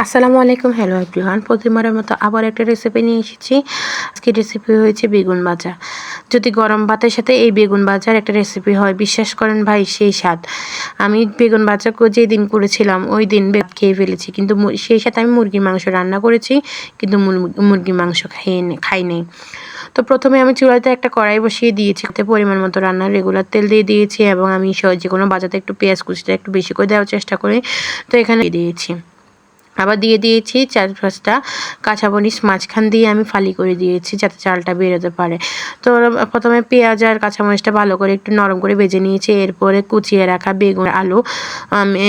আসসালামু আলাইকুম hello everyone প্রতিমারের মতো আবার একটা রেসিপি নিয়ে এসেছি। আজকে রেসিপি হয়েছে বেগুন ভাজা। যদি গরম ভাতের সাথে এই বেগুন ভাজার একটা রেসিপি হয়, বিশ্বাস করেন ভাই, সেই স্বাদ। আমি বেগুন ভাজা যে দিন করেছিলাম, ওই দিন খেয়ে ফেলেছি। কিন্তু সেই সাথে আমি মুরগির মাংস রান্না করেছি, কিন্তু মুরগির মাংস খাইয়ে খাই নেই। তো প্রথমে আমি চুলাতে একটা কড়াই বসিয়ে দিয়েছি। তাতে পরিমাণ মতো রান্নার রেগুলার তেল দিয়ে দিয়েছি এবং আমি যে কোনো বাজাতে একটু পেঁয়াজ কুচিটা একটু বেশি করে দেওয়ার চেষ্টা করি। তো এখানে দিয়েছি। আবার দিয়ে দিয়েছি চার পাঁচটা কাঁচামরিচ মাঝখান দিয়ে আমি ফালি করে দিয়েছি যাতে চালটা বেরোতে পারে। তো প্রথমে পেঁয়াজ আর কাঁচামরিচটা ভালো করে একটু নরম করে ভেজে নিয়েছি, এরপরে কুচিয়ে রাখা বেগুন, আলু, আমি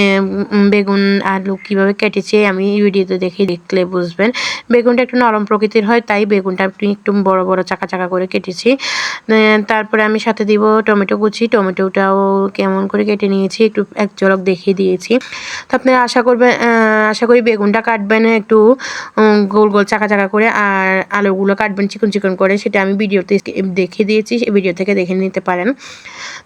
বেগুন, আলু কীভাবে কেটেছে আমি ভিডিওতে দেখে দেখলে বুঝবেন। বেগুনটা একটু নরম প্রকৃতির হয়, তাই বেগুনটা একটু বড় বড়, চাকা চাকা করে কেটেছি। তারপরে আমি সাথে দিব টমেটো কুচি, টমেটোটাও কেমন করে কেটে নিয়েছি, একটু এক ঝলক দেখিয়ে দিয়েছি। তো আপনারা আশা করবেন আশা করি বেগুনটা কাটবেন একটু গোল গোল, চাকা চাকা করে, আর আলুগুলো কাটবেন চিকন চিকন করে, সেটা আমি ভিডিওতে দেখে দিয়েছি ভিডিও থেকে দেখে নিতে পারেন।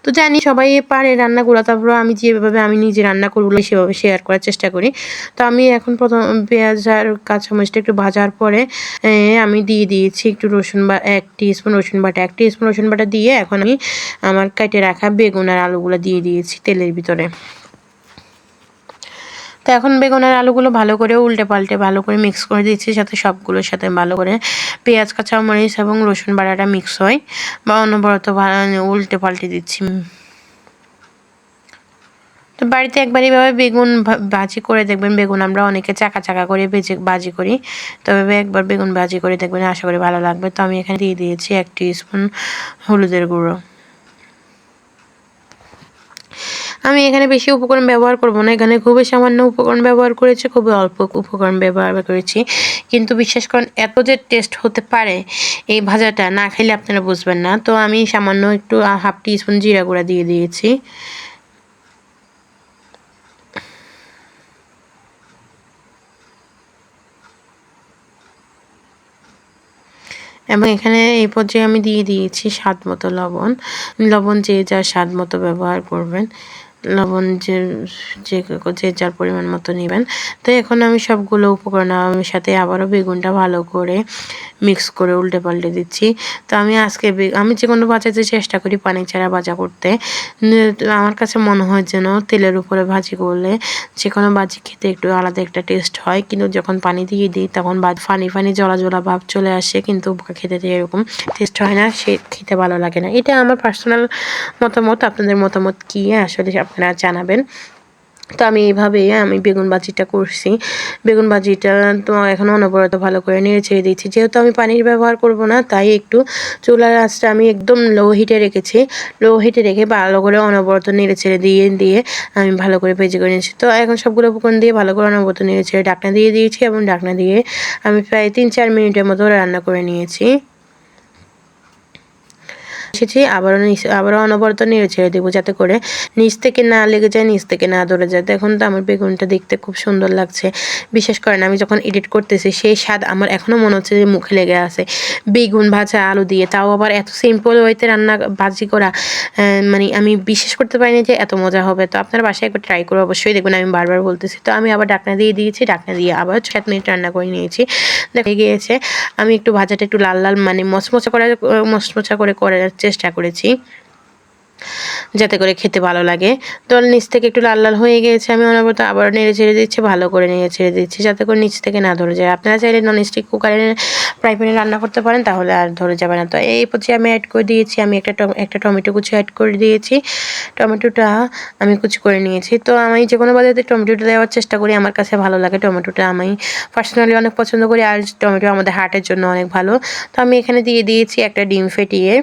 তো জানি সবাই পারে রান্নাগুলো তারপর আমি যেভাবে আমি নিজে রান্না করব, সেভাবে শেয়ার করার চেষ্টা করি। তো আমি এখন প্রথম পেঁয়াজ আর কাঁচামরিচটা একটু ভাজার পরে আমি দিয়ে দিয়েছি একটু রসুন বা, এক স্পুন রসুন বাটা। এক স্পুন রসুন বাটা দিয়ে এখন আমি আমার কেটে রাখা বেগুন আর আলুগুলো দিয়ে দিয়েছি তেলের ভিতরে। তো এখন বেগুনের আলুগুলো ভালো করে উল্টে পাল্টে ভালো করে মিক্স করে দিচ্ছি সাথে সবগুলোর সাথে ভালো করে পেঁয়াজ কাঁচা মরিচ এবং রসুন বাড়াটা মিক্স হয়। বা অনবরত উল্টে পাল্টে দিচ্ছি। তো বাড়িতে একবার এইভাবে বেগুন ভাজি করে দেখবেন। বেগুন আমরা অনেকে চাকা চাকা করে ভেজে ভাজি করি। তবে একবার বেগুন ভাজি করে দেখবেন। আশা করি ভালো লাগবে। তো আমি এখানে দিয়ে দিয়েছি এক স্পুন হলুদের গুঁড়ো। আমি এখানে বেশি উপকরণ ব্যবহার করব না। এখানে খুবই সামান্য উপকরণ ব্যবহার করেছি, খুবই অল্প উপকরণ ব্যবহার করেছি। কিন্তু বিশ্বাস করেন, এত যে টেস্ট হতে পারে এই ভাজাটা, না খেলে আপনারা বুঝবেন না। তো আমি সামান্য একটু হাফ টি স্পুন জিরা গুঁড়া দিয়ে দিয়েছি। এবং এখানে এই পর্যায়ে আমি দিয়ে দিয়েছি স্বাদ মতো লবণ। লবণ যে যার স্বাদ মতো ব্যবহার করবেন। লবণ যে যে যার পরিমাণ মতো নেবেন। তো এখন আমি সবগুলো উপকরণ আমি সাথে আবারও বেগুনটা ভালো করে মিক্স করে উল্টে পাল্টে দিচ্ছি। তো আমি আজকে আমি যে কোনো বাজাতে চেষ্টা করি পানি ছাড়া ভাজা করতে। আমার কাছে মনে হয় যেন তেলের উপরে ভাজি করলে যে কোনো ভাজি খেতে একটু আলাদা একটা টেস্ট হয়। কিন্তু যখন পানি দিয়ে দিই তখন ফানি ফানি জলা জলা ভাব চলে আসে, কিন্তু খেতে এরকম টেস্ট হয় না, সে খেতে ভালো লাগে না। এটা আমার পার্সোনাল মতামত, আপনাদের মতামত কী? আসলে আপনারা জানাবেন। তো আমি এইভাবে আমি বেগুন বাজিটা করছি। বেগুন বাজিটা তো এখন অনবরত ভালো করে নেড়ে ছেড়ে দিচ্ছি। যেহেতু আমি পানির ব্যবহার করব না, তাই একটু চুলার আঁচটা আমি একদম লো হিটে রেখেছি। লো হিটে রেখে ভালো করে অনবরত নেড়ে ছেড়ে দিয়ে দিয়ে আমি ভালো করে ভেজে করে নিয়েছি তো এখন সবগুলো উপকরণ দিয়ে ভালো করে অনবরত নেড়ে ছেড়ে ডাকনা দিয়ে দিয়েছি এবং ডাকনা দিয়ে আমি প্রায় তিন চার মিনিটের মতো রান্না করে নিয়েছি। এসেছি, আবারও আবারও অনবরত নেড়ে ছেড়ে দেবো যাতে করে নিচ থেকে না লেগে যায়, নিচ থেকে না ধরে যায়। দেখুন তো আমার বেগুনটা দেখতে খুব সুন্দর লাগছে। বিশেষ করেন আমি যখন এডিট করতেছি, সেই স্বাদ আমার এখনও মনে হচ্ছে যে মুখে লেগে আছে। বেগুন ভাজা, আলু দিয়ে, তাও আবার এত সিম্পল ওয়েতে রান্না, ভাজি করা মানে আমি বিশ্বাস করতে পারিনি যে এত মজা হবে। তো আপনার বাসায় একবার ট্রাই করে অবশ্যই দেখবেন, আমি বারবার বলতেছি। তো আমি আবার ডাকনা দিয়ে দিয়েছি, ডাকনা দিয়ে আবার সাত মিনিট রান্না করে নিয়েছি। দেখে গিয়েছে, আমি একটু ভাজাটা একটু লাল লাল মানে মচমচা করা, মচমচা করে করার চেষ্টা করেছি যাতে করে খেতে ভালো লাগে। তো নিচ থেকে একটু লাল লাল হয়ে গিয়েছে, আমি অনবরত আবার নেড়ে ছেড়ে দিচ্ছি, ভালো করে নেড়ে ছেড়ে দিচ্ছি, যাতে করে নিচ থেকে না ধরে যায়। আপনারা চাইলে নন স্টিক কুকারে ফ্রাই প্যানে রান্না করতে পারেন, তাহলে আর ধরে যাবে না। তো এই পর্যায়ে আমি অ্যাড করে দিয়েছি, আমি একটা একটা টমেটো কুচি অ্যাড করে দিয়েছি। টমেটোটা আমি কুচি করে নিয়েছি। তো আমি যে কোনো বাজারে টমেটোটা দেওয়ার চেষ্টা করি, আমার কাছে ভালো লাগে টমেটোটা। আমি পার্সোনালি অনেক পছন্দ করি, আর টমেটো আমাদের হার্টের জন্য অনেক ভালো। তো আমি এখানে দিয়ে দিয়েছি একটা ডিম ফেটিয়ে।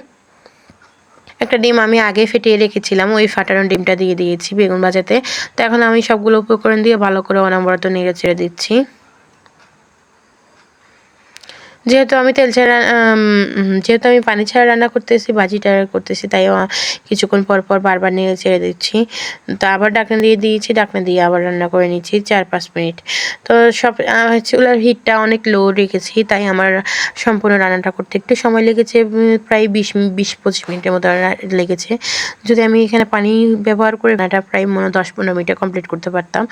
একটা ডিম আমি আগে ফেটিয়ে রেখেছিলাম, ওই ফাটানো ডিমটা দিয়ে দিয়েছি বেগুন ভাজাতে। তো এখন আমি সবগুলো উপকরণ দিয়ে ভালো করে অনবরত নেড়ে ছেড়ে দিচ্ছি। যেহেতু আমি তেল ছাড়া যেহেতু আমি পানি ছাড়া রান্না করতেছি ভাজিটা করতেছি, তাই কিছুক্ষণ পর পর বারবার নিয়ে ছেড়ে দিচ্ছি। তো আবার ডাকনা দিয়ে দিয়েছি, ডাকনা দিয়ে আবার রান্না করে নিচ্ছি চার পাঁচ মিনিট। তো সব চুলার হিটটা অনেক লো রেখেছি, তাই আমার সম্পূর্ণ রান্নাটা করতে একটু সময় লেগেছে প্রায় বিশ বিশ পঁচিশ মিনিটের মতো লেগেছে। যদি আমি এখানে পানি ব্যবহার করে রান্নাটা প্রায় মনে দশ পনেরো মিনিটে কমপ্লিট করতে পারতাম।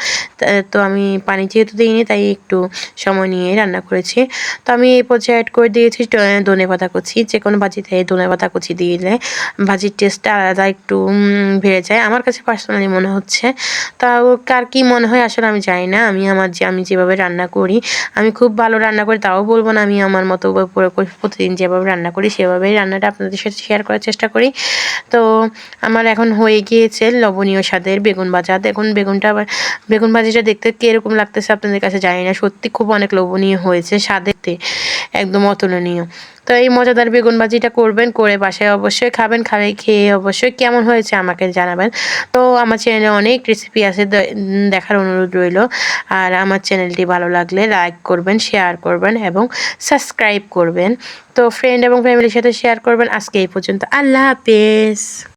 তো আমি পানি যেহেতু দিইনি, তাই একটু সময় নিয়ে রান্না করেছি। তো আমি এই পর্যায়ে অ্যাড করে দিয়েছি ধনে পাতা কুচি যে কোনো ভাজিতে ধনে পাতা কুচি দিলে ভাজির টেস্টটা আলাদা একটু বেড়ে যায়। আমার কাছে পার্সোনালি মনে হচ্ছে, তাও কার কি মনে হয় আসলে আমি জানি না। আমি আমার যে, আমি যেভাবে রান্না করি, আমি খুব ভালো রান্না করি, তাও বলব না আমি আমার মতো প্রতিদিন যেভাবে রান্না করি, সেভাবেই রান্নাটা আপনাদের সাথে শেয়ার করার চেষ্টা করি। তো, আমার এখন হয়ে গিয়েছে লবণীয় স্বাদের বেগুন ভাজা। দেখুন, বেগুনটা বেগুন ভাজিটা দেখতে কীরকম লাগতেছে আপনাদের কাছে জানি না। সত্যি খুব অনেক লোভনীয় হয়েছে স্বাদেতে একদম অতুলনীয়। তো এই মজাদার বেগুন ভাজিটা করবেন, করে বাসায় অবশ্যই খাবেন, খাবে, খেয়ে অবশ্যই কেমন হয়েছে আমাকে জানাবেন। তো আমার চ্যানেলে অনেক রেসিপি আছে দেখার অনুরোধ রইল। আর আমার চ্যানেলটি ভালো লাগলে লাইক করবেন শেয়ার করবেন এবং সাবস্ক্রাইব করবেন। তো ফ্রেন্ড এবং ফ্যামিলির সাথে শেয়ার করবেন। আজকে এই পর্যন্ত। আল্লাহ হাফেজ।